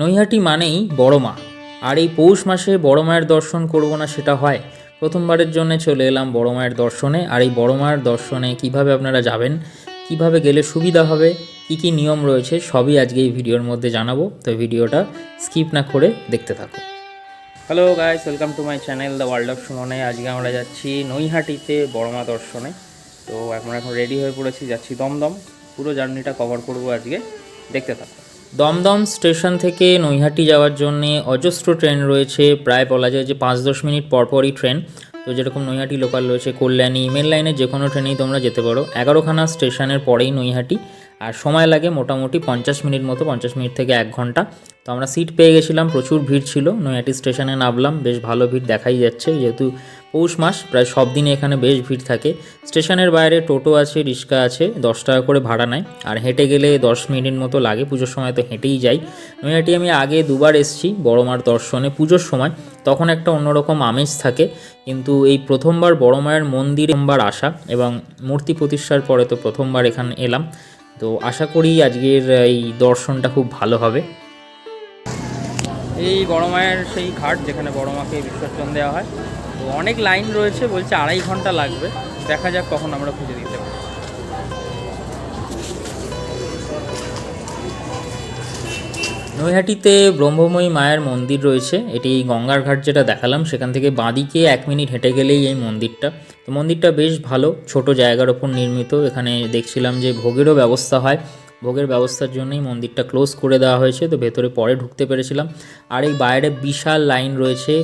নৈহাটি মানেই বড় মা। আর এই পৌষ মাসে বড় মায়ের দর্শন করব না সেটা হয়। প্রথমবারের জন্য চলে এলাম বড় মায়ের দর্শনে। আর এই বড় মায়ের দর্শনে কীভাবে আপনারা যাবেন, কীভাবে গেলে সুবিধা হবে, কি কি নিয়ম রয়েছে, সবই আজকে এই ভিডিওর মধ্যে জানাব। তো ভিডিওটা স্কিপ না করে দেখতে থাকো hello guys welcome to my channel the world of সুমনে আজকে আমরা যাচ্ছি নৈহাটিতে বড়মা দর্শনে। তো আমরা এখন রেডি হয়ে পড়েছি, যাচ্ছি দমদম। পুরো জার্নিটা কভার করব আজকে। দেখতে থাকো দমদম স্টেশন থেকে নৈহাটি যাওয়ার জন্যে অজস্র ট্রেন রয়েছে। প্রায় বলা যায় যে পাঁচ দশ মিনিট পরপরই ট্রেন। তো যেরকম নৈহাটি লোকাল রয়েছে, কল্যাণী মেন লাইনের যে কোনো ট্রেনেই তোমরা যেতে পারো। এগারোখানা স্টেশনের পরেই নৈহাটি। আর সময় লাগে মোটামুটি পঞ্চাশ মিনিট মতো, পঞ্চাশ মিনিট থেকে এক ঘণ্টা। তো আমরা সিট পেয়ে গেছিলাম, প্রচুর ভিড় ছিল। নৈহাটি স্টেশনে নামলাম, বেশ ভালো ভিড় দেখাই যাচ্ছে। যেহেতু পৌষ মাস, প্রায় সব দিনে এখানে বেশ ভিড় থাকে। স্টেশনের বাইরে টোটো আছে, রিক্সা আছে, দশ টাকা করে ভাড়া নেয়। আর হেঁটে গেলে দশ মিনিট মতো লাগে, পুজোর সময় তো হেঁটেই যাই। নৈহাটি আমি আগে দুবার এসেছি বড় মার দর্শনে পুজোর সময়। তখন একটা অন্যরকম আমেজ থাকে, কিন্তু এই প্রথমবার বড় মায়ের মন্দিরে প্রথমবার আসা এবং মূর্তি প্রতিষ্ঠার পরে তো প্রথমবার এখানে এলাম। তো আশা করি আজকের এই দর্শনটা খুব ভালো হবে। এই বড় মায়ের সেই ঘাট যেখানে বড় মাকে বিসর্জন দেওয়া হয়। তো অনেক লাইন রয়েছে, বলছে আড়াই ঘণ্টা লাগবে। দেখা যাক কখন আমরা খুঁজে দিতে পারি। নৈহাটিতে ব্রহ্মময়ী মায়ের মন্দির রয়েছে। এটি গঙ্গার ঘাট যেটা দেখালাম, সেখান থেকে বাঁদিকে এক মিনিট হেঁটে গেলেই এই মন্দিরটা। তো মন্দিরটা বেশ ভালো, ছোট জায়গার ওপর নির্মিত। এখানে দেখছিলাম যে ভোগেরও ব্যবস্থা হয়। ভোগের ব্যবস্থার জন্যই মন্দিরটা ক্লোজ করে দেওয়া হয়েছে, তো ভেতরে পরে ঢুকতে পেরেছিলাম। আর এই বাইরে বিশাল লাইন রয়েছে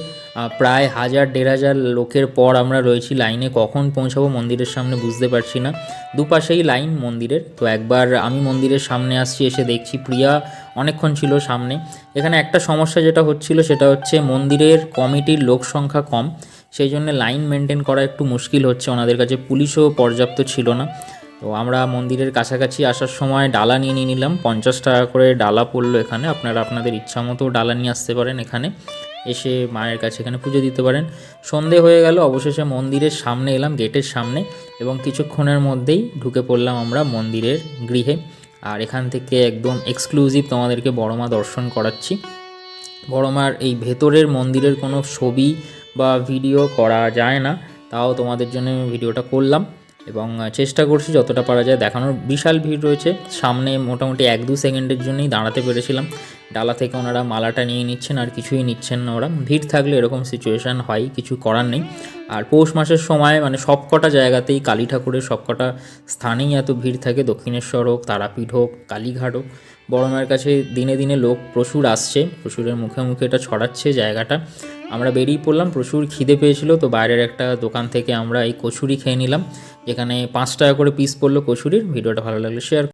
প্রায় হাজার, দেড় হাজার লোকের পর আমরা রয়েছি লাইনে কখন পৌঁছাবো মন্দিরের সামনে বুঝতে পারছি না। দুপাশেই লাইন মন্দিরের। তো একবার আমি মন্দিরের সামনে আসছি, এসে দেখছি প্রিয়া অনেকক্ষণ ছিল সামনে। এখানে একটা সমস্যা যেটা হচ্ছিল, সেটা হচ্ছে মন্দিরের কমিটির লোক সংখ্যা কম। সেই জন্য লাইন মেনটেন করা একটু মুশকিল হচ্ছে। ওনাদের কাছে পুলিশও পর্যাপ্ত ছিল না। তো আমরা মন্দিরের কাছাকাছি আসার সময় ডালা নিয়ে নিয়ে নিলাম। পঞ্চাশ টাকা করে ডালা পড়ল এখানে। আপনারা আপনাদের ইচ্ছা মতো ডালা নিয়ে আসতে পারেন এখানে। এসে মায়ের কাছে এখানে পুজো দিতে পারেন। সন্ধে হয়ে গেল, অবশেষে মন্দিরের সামনে এলাম, গেটের সামনে, এবং কিছুক্ষণের মধ্যেই ঢুকে পড়লাম আমরা মন্দিরের গৃহে। আর এখান থেকে একদম এক্সক্লুসিভ তোমাদেরকে বড়মা দর্শন করাচ্ছি। বড়মার এই ভেতরের মন্দিরের কোনো ছবি বা ভিডিও করা যায় না, তাও তোমাদের জন্য আমি ভিডিওটা করলাম। এবং চেষ্টা করছি যতটা পারা যায় দেখানোর। বিশাল ভিড় রয়েছে। সামনে মোটামুটি এক দু সেকেন্ডের জন্যই দাঁড়াতে পেরেছিলাম। ডালা থেকে ওনারা মালাটা নিয়ে নিচ্ছেন, আর কিছুই নিচ্ছেন না ওরা। ভিড় থাকলে এরকম সিচুয়েশান হয়, কিছু করার নেই। আর পৌষ মাসের সময় মানে সবকটা জায়গাতেই কালী ঠাকুরের সবকটা স্থানেই এত ভিড় থাকে। দক্ষিণেশ্বর হোক, তারাপীঠ হোক, কালীঘাট হোক। বড় মায়ের কাছে দিনে দিনে লোক প্রচুর আসছে। প্রচুরের মুখে মুখে এটা ছড়াচ্ছে জায়গাটা। আমরা বেরিয়ে পড়লাম, প্রচুর খিদে পেয়েছিল, তো বাইরের একটা দোকান থেকে আমরা এই কচুরি খেয়ে নিলাম এখানে পাঁচ টাকা করে পিস পড়ল কচুরির, ভিডিওটা ভালো লাগলে শেয়ার